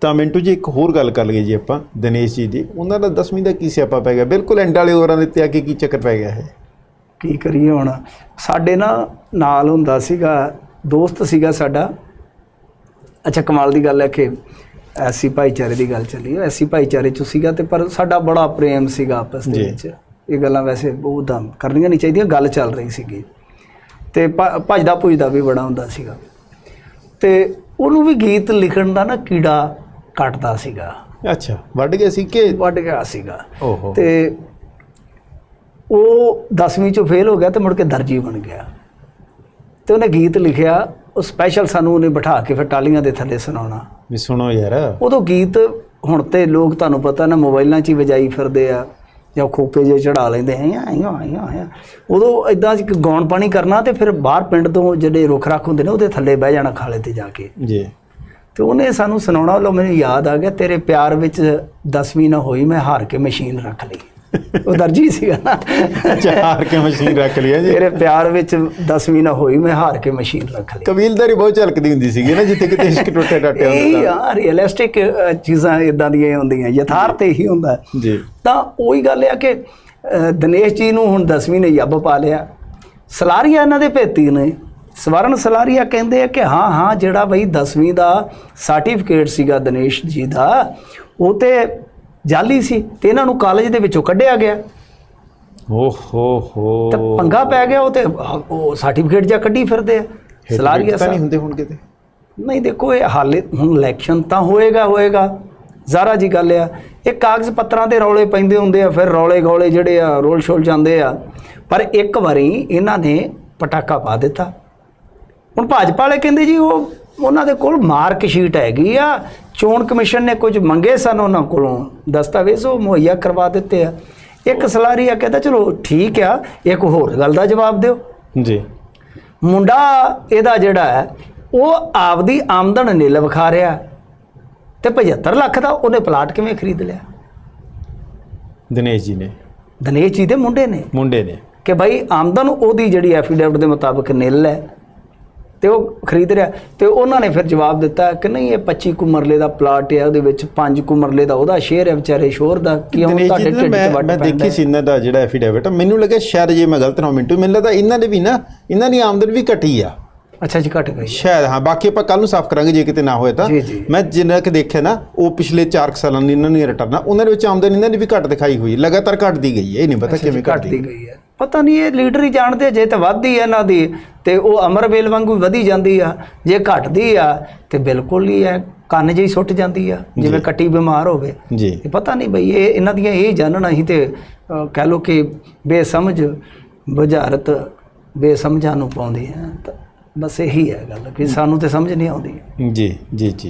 ਤਾਂ ਮਿੰਟੂ ਜੀ ਇੱਕ ਹੋਰ ਗੱਲ ਕਰ ਲਈਏ ਜੀ ਆਪਾਂ ਦਿਨੇਸ਼ ਜੀ ਦੀ। ਉਹਨਾਂ ਦਾ 10ਵੀਂ ਦਾ ਕੀ ਸਿਆਪਾ ਪੈ ਗਿਆ? ਬਿਲਕੁਲ ਐਂਡ ਵਾਲੇ ਓਵਰਾਂ ਦੇ ਉੱਤੇ ਆ ਕੇ ਕੀ ਚੱਕਰ ਪੈ ਗਿਆ ਹੈ ਕੀ ਕਰੀਏ ਹੁਣ? ਸਾਡੇ ਨਾ ਨਾਲ ਹੁੰਦਾ ਸੀਗਾ ਦੋਸਤ ਸੀਗਾ ਸਾਡਾ। ਅੱਛਾ ਕਮਾਲ ਦੀ ਗੱਲ ਹੈ ਕਿ ਐਸੀ ਭਾਈਚਾਰੇ ਦੀ ਗੱਲ ਚੱਲੀ ਹੈ। ਐਸੀ ਭਾਈਚਾਰੇ ਚ ਸੀਗਾ ਤੇ ਪਰ ਸਾਡਾ ਬੜਾ ਪ੍ਰੇਮ ਸੀਗਾ ਆਪਸ ਦੇ। ਵਿੱਚ। ਇਹ ਗੱਲਾਂ ਵੈਸੇ ਬਹੁਤ ਕਰਨੀਆਂ ਨਹੀਂ ਚਾਹੀਦੀਆਂ ਗੱਲ ਚੱਲ ਰਹੀ ਸੀਗੀ। ਤੇ ਭੱਜਦਾ ਭੁੱਜਦਾ ਵੀ ਬੜਾ ਹੁੰਦਾ ਸੀਗਾ। ਤੇ ਉਹਨੂੰ ਵੀ ਗੀਤ ਲਿਖਣ ਦਾ ਨਾ ਕੀੜਾ ਕੱਟਦਾ ਸੀਗਾ। ਅੱਛਾ ਵੱਢ ਗਿਆ ਸੀ ਕਿ? ਵੱਡ ਗਿਆ ਸੀਗਾ। ਓਹੋ। ਤੇ ਉਹ 10ਵੀਂ ਚੋਂ ਫੇਲ ਹੋ ਗਿਆ ਤੇ ਮੁੜ ਕੇ ਦਰਜੀ ਬਣ ਗਿਆ। ਤੇ ਉਹਨੇ ਗੀਤ ਲਿਖਿਆ ਉਹ ਸਪੈਸ਼ਲ ਸਾਨੂੰ ਉਹਨੇ ਬਿਠਾ ਕੇ ਫਿਰ ਟਾਲੀਆਂ ਦੇ ਥੱਲੇ ਸੁਣਾਉਣਾ। ਵੀ ਸੁਣੋ ਯਾਰ। ਉਦੋਂ ਗੀਤ ਹੁਣ ਤੇ ਲੋਕ ਤੁਹਾਨੂੰ ਪਤਾ ਨਾ ਮੋਬਾਈਲਾਂ 'ਚ ਹੀ ਵਜਾਈ ਫਿਰਦੇ ਆ ਜਾਂ ਖੋਪੇ ਜੇ ਚੜਾ ਲੈਂਦੇ ਆ ਆਇਆ ਆਇਆ ਆਇਆ ਉਦੋਂ ਇਦਾਂ ਇੱਕ ਗਾਉਣ ਪਾਣੀ ਕਰਨਾ ਤੇ ਫਿਰ ਬਾਹਰ ਪਿੰਡ ਤੋਂ ਜਿਹੜੇ ਰੁੱਖ ਰੱਖ ਹੁੰਦੇ ਨੇ ਉਹਦੇ ਥੱਲੇ ਬਹਿ ਜਾਣਾ ਖਾਲੇ ਤੇ ਜਾ ਕੇ। ਜੀ। ਤੇ ਉਹਨੇ ਸਾਨੂੰ ਸੁਣਾਉਣਾ ਲੋ ਮੈਨੂੰ ਯਾਦ ਆ ਗਿਆ ਤੇਰੇ ਪਿਆਰ ਵਿੱਚ 10ਵੀਂ ਨਾ ਹੋਈ ਮੈਂ ਹਾਰ ਕੇ ਮਸ਼ੀਨ ਰੱਖ ਲਈ। ਉਹ ਦਰਜੀ ਸੀਗਾ ਨਾ। ਅੱਛਾ ਹਾਰ ਕੇ ਮਸ਼ੀਨ ਰੱਖ ਲਿਆ ਜੀ। ਤੇਰੇ ਪਿਆਰ ਵਿੱਚ 10ਵੀਂ ਨਾ ਹੋਈ ਮੈਂ ਹਾਰ ਕੇ ਮਸ਼ੀਨ ਰੱਖ ਲਈ। ਕਬੀਲਦਾਰੀ ਬਹੁਤ ਝਲਕਦੀ ਹੁੰਦੀ ਸੀਗੀ ਨਾ ਜਿੱਥੇ ਕਿਤੇ ਇਸ਼ਕ ਟੁੱਟੇ ਟਾਟੇ ਇਹ ਹੁੰਦਾ ਯਾਰ ਰੀਅਲਿਸਟਿਕ ਚੀਜ਼ਾਂ ਇਦਾਂ ਦੀਆਂ ਹੁੰਦੀਆਂ ਯਥਾਰਥ ਇਹੀ ਹੁੰਦਾ। ਜੀ। ਤਾਂ ਉਹੀ ਗੱਲ ਆ ਕਿ ਦਿਨੇਸ਼ ਜੀ ਨੂੰ ਹੁਣ 10ਵੀਂ ਨੇ ਯੱਬ ਪਾ ਲਿਆ। ਸਲਾਰੀਆ ਇਹਨਾਂ ਦੇ ਭੇਤੀ ਨੇ। ਸਵਰਨ ਸਲਾਰੀਆ ਕਹਿੰਦੇ ਆ ਕਿ ਹਾਂ ਹਾਂ ਜਿਹੜਾ ਬਈ 10ਵੀਂ ਦਾ ਸਰਟੀਫਿਕੇਟ ਸੀਗਾ ਦਿਨੇਸ਼ ਜੀ ਦਾ ਉਹ ਤੇ ਜਾਲੀ ਸੀ ਤੇ ਇਹਨਾਂ ਨੂੰ ਕਾਲਜ ਦੇ ਵਿੱਚੋਂ ਕੱਢਿਆ ਗਿਆ। ਓ ਹੋ। ਹੋ ਤੇ ਪੰਗਾ ਪੈ ਗਿਆ ਉਹ ਤੇ ਉਹ ਸਰਟੀਫਿਕੇਟ ਜਾਂ ਕੱਢੀ ਫਿਰਦੇ ਆ। ਸਲਾਰੀਆ ਤਾਂ ਨਹੀਂ ਸਾਹਿਬ ਹੁੰਦੇ ਹੁਣ ਕਿਤੇ? ਨਹੀਂ ਦੇਖੋ ਇਹ ਹਾਲੇ ਹੁਣ ਇਲੈਕਸ਼ਨ ਤਾਂ ਹੋਏਗਾ ਹੋਏਗਾ। ਜ਼ਾਰਾ ਜੀ ਗੱਲ ਆ ਇਹ ਕਾਗਜ਼ ਪੱਤਰਾਂ ਦੇ ਰੌਲੇ ਪੈਂਦੇ ਹੁੰਦੇ ਆ ਫਿਰ ਰੌਲੇ ਗੌਲੇ ਜਿਹੜੇ ਆ ਰੋਲ ਸ਼ੋਲ ਜਾਂਦੇ ਆ। ਪਰ ਇੱਕ ਵਾਰੀ ਇਹਨਾਂ ਨੇ ਪਟਾਕਾ ਪਾ ਦਿੱਤਾ। ਹੁਣ ਭਾਜਪਾ ਵਾਲੇ ਕਹਿੰਦੇ ਜੀ ਉਹ ਉਹਨਾਂ ਦੇ ਕੋਲ ਮਾਰਕ ਸ਼ੀਟ ਹੈਗੀ ਆ ਚੋਣ ਕਮਿਸ਼ਨ ਨੇ ਕੁਝ ਮੰਗੇ ਸਨ ਉਹਨਾਂ ਕੋਲੋਂ ਦਸਤਾਵੇਜ਼ ਉਹ ਮੁਹੱਈਆ ਕਰਵਾ ਦਿੱਤੇ ਆ। ਇੱਕ ਸਲਾਰੀਆ ਕਹਿੰਦਾ ਚਲੋ ਠੀਕ ਆ ਇੱਕ ਹੋਰ ਗੱਲ ਦਾ ਜਵਾਬ ਦਿਓ। ਜੀ। ਮੁੰਡਾ ਇਹਦਾ ਜਿਹੜਾ ਹੈ ਉਹ ਆਪਦੀ ਆਮਦਨ ਨਿਲ ਵਿਖਾ ਰਿਹਾ ਤੇ 75 ਲੱਖ ਦਾ ਉਹਨੇ ਪਲਾਟ ਕਿਵੇਂ ਖਰੀਦ ਲਿਆ? ਦਿਨੇਸ਼ ਜੀ ਨੇ। ਦਿਨੇਸ਼ ਜੀ ਦੇ ਮੁੰਡੇ ਨੇ? ਮੁੰਡੇ ਨੇ। ਕਿ ਭਾਈ ਆਮਦਨ ਉਹਦੀ ਜਿਹੜੀ ਐਫੀਡੇਵਿਟ ਦੇ ਮੁਤਾਬਕ ਨਿਲ ਹੈ ਤੇ ਉਹ ਖਰੀਦ ਰਿਹਾ ਤੇ ਉਹਨਾਂ ਨੇ ਫਿਰ ਜਵਾਬ ਦਿੱਤਾ ਕਿ ਨਹੀਂ ਇਹ 25 ਕੁ ਮਰਲੇ ਦਾ ਪਲਾਟ ਹੈ ਉਹਦੇ ਵਿੱਚ 5 ਕੁ ਮਰਲੇ ਦਾ ਉਹਦਾ ਸ਼ੇਅਰ ਹੈ ਵਿਚਾਰੇ ਸ਼ੋਰ ਦਾ ਕਿਉਂ ਤੁਹਾਡੇ ਨੇ ਢਿੱਡ 'ਚ ਮੈਂ ਵੱਟ ਮੈਂ ਪੈਂਦਾ ਦੇਖੀ ਹੈ? ਸੀ ਇਹਨਾਂ ਦਾ ਜਿਹੜਾ ਐਫੀਡੇਵਿਟ ਮੈਨੂੰ ਲੱਗਾ ਸ਼ਾਇਦ ਜੇ ਮੈਂ ਗਲਤ ਨਾ ਮਿੰਟੂ ਮੈਨੂੰ ਲੱਗਦਾ ਇਹਨਾਂ ਦੇ ਵੀ ਨਾ ਇਹਨਾਂ ਦੀ ਆਮਦਨ ਵੀ ਘਟੀ ਆ ਅੱਛਾ ਜੀ ਘਟ ਗਈ ਸ਼ਾਇਦ ਹਾਂ ਬਾਕੀ ਆਪਾਂ ਕੱਲ ਨੂੰ ਸਾਫ਼ ਕਰਾਂਗੇ ਜੇ ਕਿਤੇ ਨਾ ਹੋਏ ਤਾਂ। ਮੈਂ ਜਿੰਨਾ ਕਿ ਦੇਖਿਆ ਨਾ ਉਹ ਪਿਛਲੇ 4 ਸਾਲਾਂ ਦੀ ਇਹਨਾਂ ਦੀਆਂ ਰਿਟਰਨਾਂ ਉਹਨਾਂ ਦੇ ਵਿੱਚ ਆਮਦਨ ਇਹਨਾਂ ਦੀ ਵੀ ਘੱਟ ਦਿਖਾਈ ਹੋਈ। ਲਗਾਤਾਰ ਘਟਦੀ ਗਈ ਹੈ ਇਹ ਨਹੀਂ ਪਤਾ ਕਿਵੇਂ ਘਟਦੀ ਗਈ ਹੈ ਪਤਾ ਨਹੀਂ ਇਹ ਲੀਡਰ ਹੀ ਜਾਣਦੇ ਜੇ ਤਾਂ ਵੱਧਦੀ ਹੈ ਇਹਨਾਂ ਦੀ ਤੇ ਉਹ ਅਮਰਵੇਲ ਵਾਂਗੂ ਵਧੀ ਜਾਂਦੀ ਆ ਜੇ ਘਟਦੀ ਆ ਤੇ ਬਿਲਕੁਲ ਹੀ ਹੈ ਕੰਨ ਜਿਹੀ ਸੁੱਟ ਜਾਂਦੀ ਆ ਜਿਵੇਂ ਕੱਟੀ ਬਿਮਾਰ ਹੋਵੇ। ਜੀ। ਪਤਾ ਨਹੀਂ ਬਈ ਇਹ ਇਹਨਾਂ ਦੀਆਂ ਇਹ ਜਾਣਨਾ ਹੀ ਤੇ ਕਹਿ ਲੋ ਕਿ ਬੇਸਮਝ ਬੁਝਾਰਤ ਬੇਸਮਝਾਂ ਨੂੰ ਪਾਉਂਦੀ ਹੈ ਤਾਂ ਬਸ ਇਹੀ ਹੈ ਗੱਲ ਕਿ ਸਾਨੂੰ ਤੇ ਸਮਝ ਨਹੀਂ ਆਉਂਦੀ। ਜੀ ਜੀ ਜੀ।